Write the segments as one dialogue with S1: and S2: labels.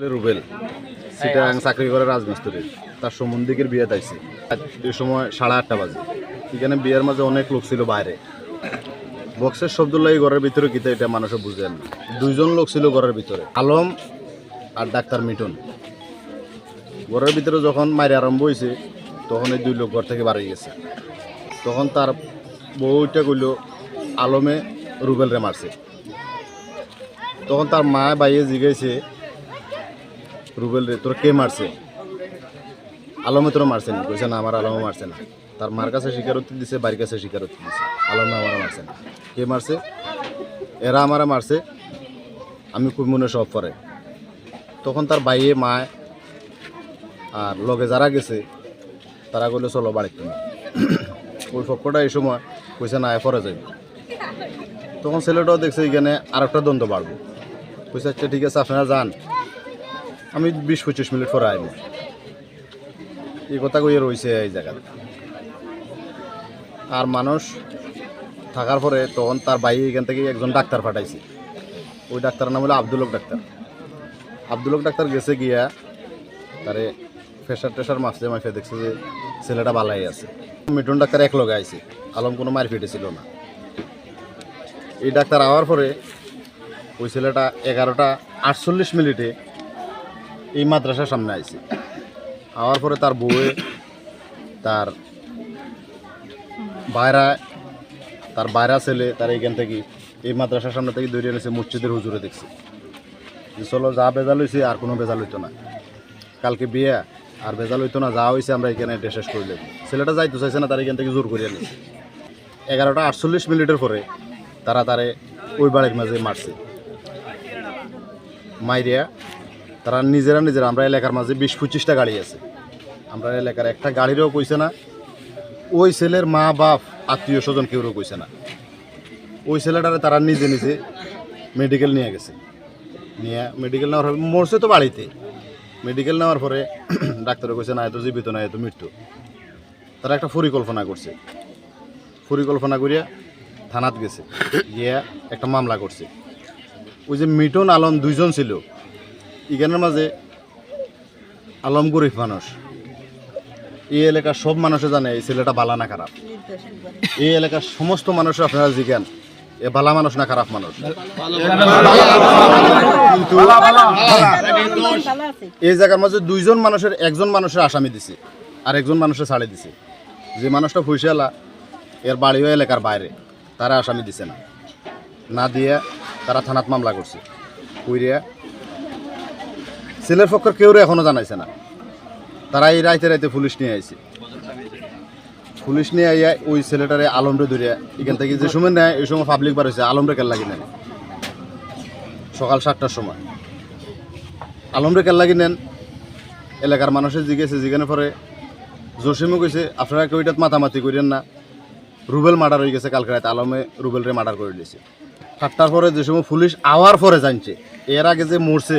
S1: রুবেল সেটা চাকরি করে রাজমিস্ত্রি তার সম্বন্ধিকের বিয়ে তাইছে এই সময় সাড়ে আটটা বাজে। এখানে বিয়ের মাঝে অনেক লোক ছিল বাইরে। বক্সের শব্দলাই ঘরের ভিতরে কিতা এটা মানুষে বুঝেন না। দুইজন লোক ছিল ঘরের ভিতরে আলম আর ডাক্তার মিটন ঘরের ভিতরে যখন মারি আরম্ভ হয়েছে তখন এই দুই লোক ঘর থেকে বাড়ি গেছে। তখন তার বউটা কইল আলমে রুবেলরে মারছে। তখন তার মা বাইয়ে জিগাইছে রুবেল রে, তোর কে মারছে? আলমে তোরা মারছে না, কইছে না, আমার আলমে মারছে না। তার মার কাছে স্বীকারোক্তি দিছে, বাড়ির কাছে স্বীকারোক্তি দিছে। আলমে আমার মারছে না। কে মারছে? এরা আমারা মারছে। আমি খুব মনে সব পরে। তখন তার বাইয়ে মা আর লগে যারা গেছে, তারা কইলে, চলো বাড়িতে তুমি ওই পক্ষটা এই সময় কইছে, না পরে যাইব। তখন ছেলেটাও দেখছে, এখানে আর একটা দ্বন্দ্ব বাড়বো। কইছে আচ্ছা ঠিক আছে, আপনারা যান। আমি বিশ পঁচিশ মিনিট পরে আইব। এই কথা কইয়ে রয়েছে এই জায়গায় আর মানুষ থাকার পরে তখন তার বাইরে এখান থেকে একজন ডাক্তার পাঠাইছে। ওই ডাক্তারের নাম হলো আব্দুলক ডাক্তার। আব্দুলক ডাক্তার গেছে গিয়া তারে প্রেশার টেশার মাসে মাসে দেখছে যে ছেলেটা বালাই আছে। মিটন ডাক্তার এক লগে আইছে, আলম কোনো মার ছিল না। এই ডাক্তার আওয়ার পরে ওই ছেলেটা এগারোটা আটচল্লিশ মিনিটে এই মাদ্রাসার সামনে আইছে। আওয়ার পরে তার বউয়ে, তার বাইরা তার বাইরা ছেলে, তার এইখান থেকে এই মাদ্রাসার সামনে থেকে দৌড়িয়ে এনেছে মসজিদের হুজুরে দেখছে। যে চলো যা বেজাল হয়েছে আর কোনো বেজাল হইতো না। কালকে বিয়ে, আর বেজাল হইতো না, যা হয়েছে আমরা এখানে এটা শেষ করে ছেলেটা যাইতে চাইছে না, তার এখান থেকে জোর করিয়ে নিয়েছে এগারোটা আটচল্লিশ মিনিটের পরে তারা তারে ওই বাড়ির মাঝে মারছে। মাইরিয়া তারা নিজেরা নিজেরা, আমরা এলাকার মাঝে বিশ পঁচিশটা গাড়ি আছে। আমরা এলাকার একটা গাড়িরও কইছে না, ওই ছেলের মা, বাপ, আত্মীয় স্বজন কেউরও কইছে না। ওই ছেলেটারে তারা নিজে নিজে মেডিকেল নিয়ে গেছে। নিয়ে মেডিকেল নেওয়ার পরে, মরছে তো বাড়িতে। মেডিকেল নেওয়ার পরে ডাক্তারে কইছে, না এত জীবিত না এত মৃত্যু। তারা একটা পরিকল্পনা করছে। পরিকল্পনা করিয়া থানাত গেছে। গিয়া একটা মামলা করছে। ওই যে মিটন আলম দুইজন ছিল ইখানের মাঝে আলম গরিব মানুষ। এই এলাকার সব মানুষে জানে এই ছেলেটা বালা না খারাপ। এই এলাকার সমস্ত মানুষের আপনারা জিজ্ঞান, এ বালা মানুষ না খারাপ মানুষ? কিন্তু এই জায়গার মাঝে দুইজন মানুষের, একজন মানুষের আসামি দিছে, আর একজন মানুষের ছাড়ে দিছে। যে মানুষটা ফুইসালা এর বাড়িও এলাকার বাইরে, তারা আসামি দিছে না। না দিয়ে তারা থানাত মামলা করছে। কইরিয়া ছেলের পক্ষের কেউ এখনও জানাইছে না। তারা এই রাইতে রাইতে পুলিশ নিয়ে আইছে। পুলিশ নিয়ে আইয়া ওই ছেলেটারে আলমরে ধরিয়া এখান থেকে যে সময় নেয়, ওই সময় পাবলিক বার হয়েছে আলমরে কেল লাগি নেন সকাল সাতটার সময়। আলমরে কেল লাগি নেন? এলাকার মানুষের জিজ্ঞেসে জিজ্ঞানে পরে জসিমও কইছে, আপনারা কেউ এটাত মাতামাতি করেন না। রুবেল মার্ডার হয়ে গেছে কালকে রাতে, আলমে রুবেলরে মার্ডার করে দিয়েছে। সাতটার পরে যে সময় পুলিশ আওয়ার পরে জানছে। এর আগে যে মরছে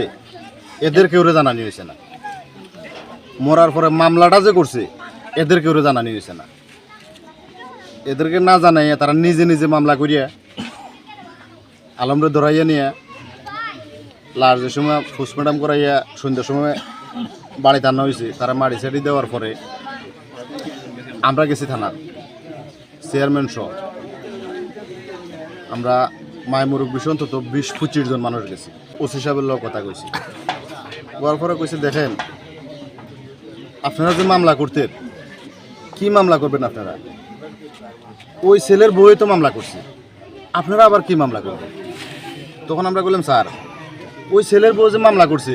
S1: এদের কেউ জানানি হয়েছে না। মরার পরে মামলাটা যে করছে এদের কেউ জানানি হয়েছে না। এদেরকে না জানাইয়া তারা নিজে নিজে মামলা করিয়া, আলমরে ধরাইয়া নিয়ে যে সময় পোস্টমর্টম করাইয়া সন্ধ্যার সময় বাড়িতে আনা হয়েছে, তারা মাড়ি ছাড়ি দেওয়ার পরে আমরা গেছি থানার, চেয়ারম্যান সহ। আমরা মায় মুরব্বী অন্তত বিশ পঁচিশ জন মানুষ গেছি। ওসি সাহেবের লোক কথা কইছি। হওয়ার কইছে দেখেন, আপনারা যে মামলা করতে কি মামলা করবেন আপনারা? ওই ছেলের বউয়ে তো মামলা করছে। আপনারা আবার কি মামলা করবেন? তখন আমরা বললাম, স্যার, ওই ছেলের বউ যে মামলা করছে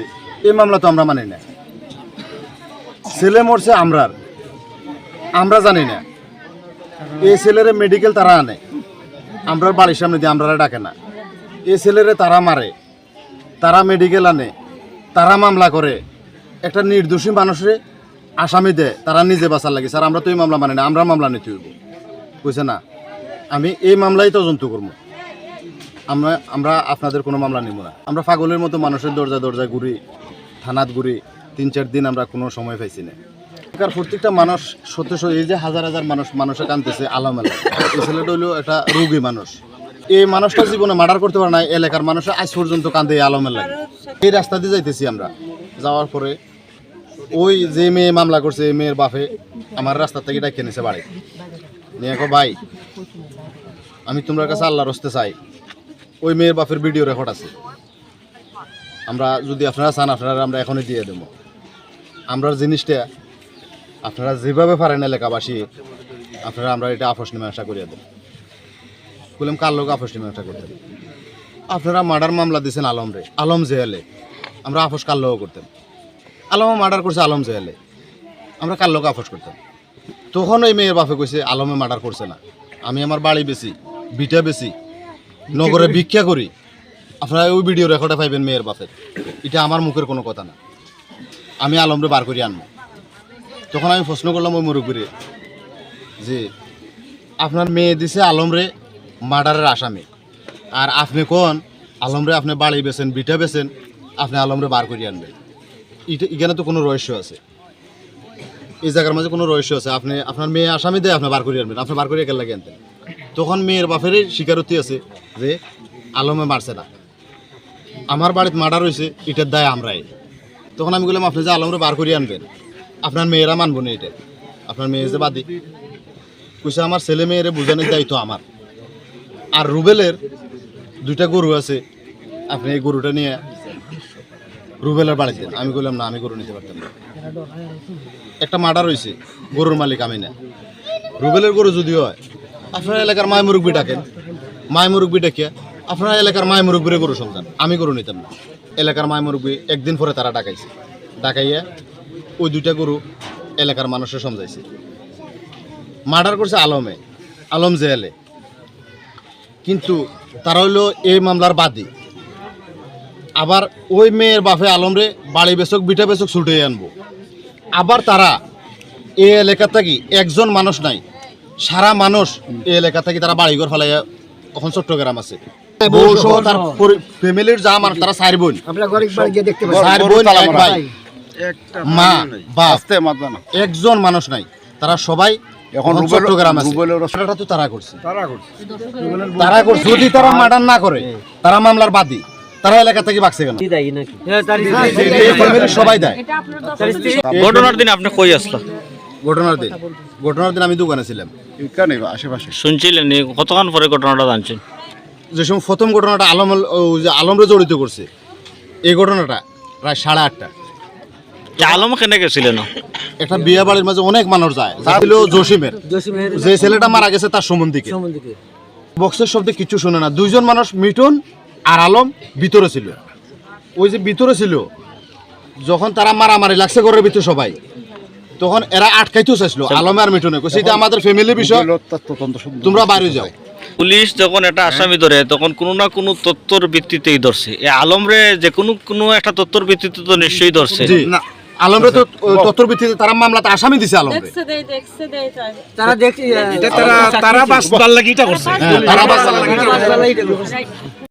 S1: এই মামলা তো আমরা মানি না। ছেলে মরছে আমরার, আমরা জানি না। এই ছেলেরে মেডিকেল তারা আনে, আমরার বাড়ির সামনে দিয়ে আমরা ডাকে না। এই ছেলেরে তারা মারে, তারা মেডিকেল আনে তারা মামলা করে। একটা নির্দোষী মানুষরে আসামি দেয়, তারা নিজে বাঁচার লাগে। স্যার, আমরা তো এই মামলা মানি না, আমরা মামলা নিতে হইব। বুঝছে না? আমি এই মামলাই তদন্ত করব। আমরা আমরা আপনাদের কোনো মামলা নিব না। আমরা পাগলের মতো মানুষের দরজা দরজা ঘুরি, থানাত ঘুরি, তিন চার দিন আমরা কোনো সময় পাইছি না। এলাকার প্রত্যেকটা মানুষ সত্য সত্যি, এই যে হাজার হাজার মানুষ, মানুষে কানতেছে আলামেলা। এই ছেলেটা হইল একটা রোগী মানুষ। এই মানুষটা জীবনে মার্ডার করতে পারে না এলাকার মানুষ আজ পর্যন্ত কান্দে লাগে এই রাস্তা দিয়ে যাইতেছি আমরা। যাওয়ার পরে ওই যে মেয়ে মামলা করছে, এই মেয়ের বাপে আমার রাস্তা থেকে ডাকে নিছে বাড়ি। নিয়ে ভাই, আমি তোমার কাছে আল্লাহর হস্তে চাই। ওই মেয়ের বাপের ভিডিও রেকর্ড আছে। আমরা যদি আপনারা চান, আপনারা আমরা এখনই দিয়ে দেবো। আমরা জিনিসটা আপনারা যেভাবে পারেন এলাকাবাসী, আপনারা আমরা এটা আপোষ মীমাংসা করিয়ে দেব। বললাম, কার লোক আপোষ মীমাংসা করতেন আপনারা মার্ডার মামলা দিয়েছেন আলমরে আলম জেহেলে আমরা আপোষ কার লোক করতেন আলম মার্ডার করছে আলম জেহেলে আমরা কার লোক আপোষ করতাম? তখন ওই মেয়ের বাপে কইছে, আলমে মার্ডার করছে না। আমি আমার বাড়ি বেশি বিটা বেশি নগরে ভিক্ষা করি। আপনারা ওই ভিডিও রেকর্ডে পাইবেন মেয়ের বাপের। এটা আমার মুখের কোনো কথা না। আমি আলমরে বার করে আনব। তখন আমি প্রশ্ন করলাম ওই মুরব্বীরে যে, আপনার মেয়ে দিছে আলমরে মার্ডারের আসামি। আর আপনি কোন? আলমরে আপনি বাড়ি বেছেন, বিটা বেছেন, আপনি আলমরে বার করিয়ে আনবেন। এটা এখানে তো কোনো রহস্য আছে। এই জায়গার মাঝে কোনো রহস্য আছে। আপনি আপনার মেয়ে আসামি দেয় আপনি বার করিয়ে আনবেন। আপনি বার করিয়ে লাগে আনতেন। তখন মেয়ের বাপেরই স্বীকারোক্তি আছে যে আলমে মারছে না। আমার বাড়িতে মার্ডার হয়েছে এটার দায় আমরাই। তখন আমি বললাম আপনি যে আলমরে বার করিয়ে আনবেন, আপনার মেয়েরা মানব না এটা। আপনার মেয়ে যে বাদী। কইছে, আমার ছেলে মেয়েরে বোঝানোর দায়িত্ব আমার। আর রুবেলের দুইটা গরু আছে। আপনি এই গরুটা নিয়ে রুবেলের বাড়িতে। আমি বললাম না, আমি গরু নিতে পারতাম না। একটা মার্ডার হয়েছে গরুর মালিক আমি না রুবেলের গরু যদি হয়, আপনার এলাকার মায় মুরব্বী ডাকেন। মায় মুরব্বী ডাকিয়া আপনার এলাকার মায় মুরব্বীরে গরু সন্তান আমি গরু নিতাম না। এলাকার মায় মুরব্বী একদিন পরে তারা ডাকাইছে। ডাকাইয়া ওই দুইটা গরু এলাকার মানুষের সমঝাইছে। মার্ডার করছে আলমে, আলম জেলে। কিন্তু তারা হইল এই মামলার বাদী। আবার ওই মেয়ের বাপে আলমরে বাড়ি বেচক বিটা বেচক ছুটে আনব। আবার তারা এই এলাকা থেকে একজন মানুষ নাই সারা মানুষ এই এলাকা থেকে তারা বাড়িঘর ফেলাইয়া এখন চট্টগ্রাম আছে। তার ফ্যামিলির যা মানুষ তারা চার বোন। চার বোন এক ভাই। মা বাপ।
S2: আস্তে মাতবা না
S1: একজন মানুষ নাই। তারা সবাই
S2: এখন
S1: চট্টগ্রাম আছে। তো তারা করছে।
S2: তারা করছে।
S1: যদি তারা মার্ডার না করে তারা মামলার বাদী। তারা এলাকা থেকে বাঁচছে কেন? সবাই দেয়।
S3: ঘটনার দিন আপনি কই আসলো?
S1: ঘটনার দিন। ঘটনার দিন আমি দোকানে ছিলাম।
S2: আশেপাশে।
S3: শুনছিলেন? কতক্ষণ পরে ঘটনাটা জানছেন?
S1: যে সময় প্রথম ঘটনাটা আলম ও যে আলমরে জড়িত করছে এই ঘটনাটা প্রায় সাড়ে আটটা।
S3: আলম কেনে গেছিলেন
S1: একটা বিয়ে বাড়ির মাঝে অনেক মানুষ যায়। যা ছিল জসিমের। যে ছেলেটা মারা গেছে তার সম্বন্ধীকে। বক্সের শব্দে কিছু শুনে না। দুইজন মানুষ মিঠুন আর আলম ভিতরে ছিল। ওই যে ভিতরে ছিল যখন তারা মারামারি লাগছে ঘরের ভিতরে সবাই তখন এরা আটকাইতেও চাইছিল আলমে আর মিঠুনে এটা আমাদের ফ্যামিলির বিষয়। তোমরা বাইরে যাও।
S3: পুলিশ যখন একটা আসামি ধরে তখন কোনো না কোনো তথ্যর ভিত্তিতেই ধরছে। এ আলমরে যে কোনো কোনো একটা তথ্যর ভিত্তিতে তো নিশ্চয়ই ধরছে।
S1: জি। আলমরে তো তথ্যর ভিত্তিতে তারা মামলাতে আসামি দিছে আলমরে।
S4: দেখছে দেই দেখছে দেই তাই।
S5: তারা দেখছি
S1: হ্যাঁ, তারা বাস
S4: বাস-
S1: তারা বাস